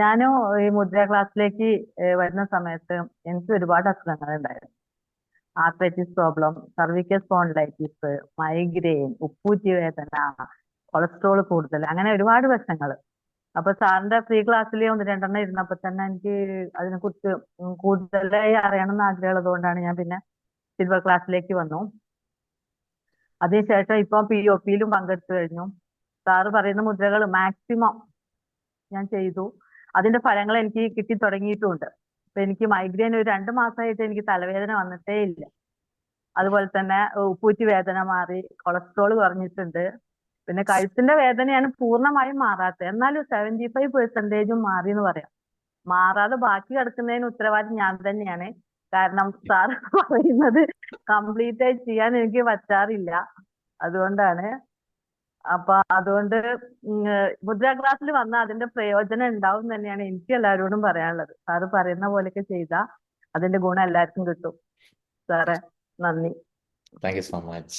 ഞാനും ഈ മുദ്ര ക്ലാസ്സിലേക്ക് വരുന്ന സമയത്ത് എനിക്ക് ഒരുപാട് അസുഖങ്ങൾ ഉണ്ടായിരുന്നു arthritis problem cervical spondylitis migraine ഉപ്പൂറ്റി വേദന കൊളസ്ട്രോൾ കൂടുതൽ അങ്ങനെ ഒരുപാട് പ്രശ്നങ്ങൾ. അപ്പൊ സാറിന്റെ ഫ്രീ ക്ലാസ്സിൽ ഒന്ന് രണ്ടെണ്ണം ഇരുന്നപ്പോ തന്നെ എനിക്ക് അതിനെ കുറിച്ച് കൂടുതലായി അറിയണം എന്ന് ആഗ്രഹമുള്ളത് കൊണ്ടാണ് ഞാൻ പിന്നെ സിൽവർ ക്ലാസ്സിലേക്ക് വന്നു. അതിനുശേഷം ഇപ്പൊ പി ഒ പിയിലും പങ്കെടുത്തു കഴിഞ്ഞു. സാറ് പറയുന്ന മുദ്രകൾ മാക്സിമം ഞാൻ ചെയ്തു. അതിന്റെ ഫലങ്ങൾ എനിക്ക് കിട്ടി തുടങ്ങിയിട്ടുണ്ട്. അപ്പൊ എനിക്ക് മൈഗ്രെയിൻ ഒരു രണ്ട് മാസമായിട്ട് എനിക്ക് തലവേദന വന്നിട്ടേ ഇല്ല. അതുപോലെ തന്നെ ഉപ്പൂറ്റി വേദന മാറി കൊളസ്ട്രോൾ കുറഞ്ഞിട്ടുണ്ട്. പിന്നെ കഴുത്തിന്റെ വേദനയാണ് പൂർണമായും മാറാത്തത്. എന്നാലും സെവന്റി ഫൈവ് പെർസെന്റേജും മാറി എന്ന് പറയാം. മാറാതെ ബാക്കി കിടക്കുന്നതിന് ഉത്തരവാദി ഞാൻ തന്നെയാണ്. കാരണം സാർ പറയുന്നത് കംപ്ലീറ്റ് ആയി ചെയ്യാൻ എനിക്ക് പറ്റാറില്ല. അതുകൊണ്ടാണ് അപ്പൊ അതുകൊണ്ട് മുദ്ര ക്ലാസ്സിൽ വന്ന അതിന്റെ പ്രയോജനം ഉണ്ടാവും തന്നെയാണ് എനിക്ക് എല്ലാവരോടും പറയാനുള്ളത്. സാറ് പറയുന്ന പോലെയൊക്കെ ചെയ്താൽ അതിന്റെ ഗുണം എല്ലാവർക്കും കിട്ടും. സാറേ നന്ദി. Thank you so much